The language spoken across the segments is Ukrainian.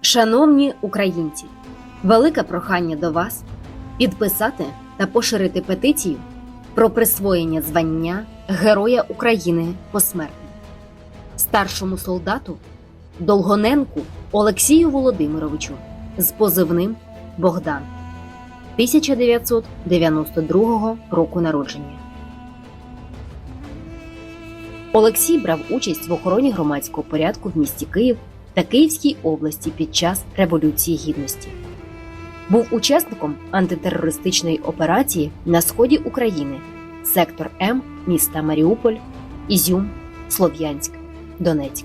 Шановні українці, велике прохання до вас підписати та поширити петицію про присвоєння звання Героя України посмертно старшому солдату Долгоненку Олексію Володимировичу з позивним Богдан 1992 року народження. Олексій брав участь в охороні громадського порядку в місті Київ та Київській області під час Революції Гідності. Був учасником антитерористичної операції на сході України, сектор М міста Маріуполь, Ізюм, Слов'янськ, Донецьк.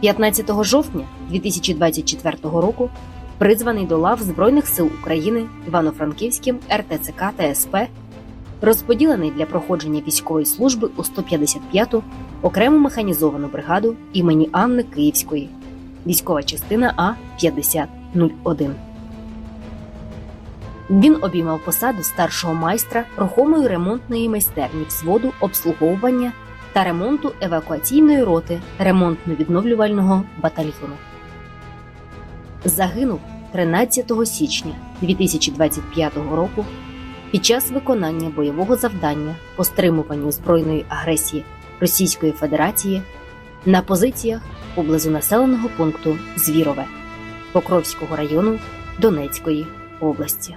15 жовтня 2024 року призваний до лав Збройних сил України Івано-Франківським РТЦК та СП, розподілений для проходження військової служби у 155-ту окрему механізовану бригаду імені Анни Київської, військова частина А 5001. Він обіймав посаду старшого майстра рухомої ремонтної майстерні взводу обслуговування та ремонту евакуаційної роти ремонтно-відновлювального батальйону. Загинув 13 січня 2025 року під час виконання бойового завдання по стримуванню збройної агресії Російської Федерації на позиціях поблизу населеного пункту Звірове Покровського району Донецької області.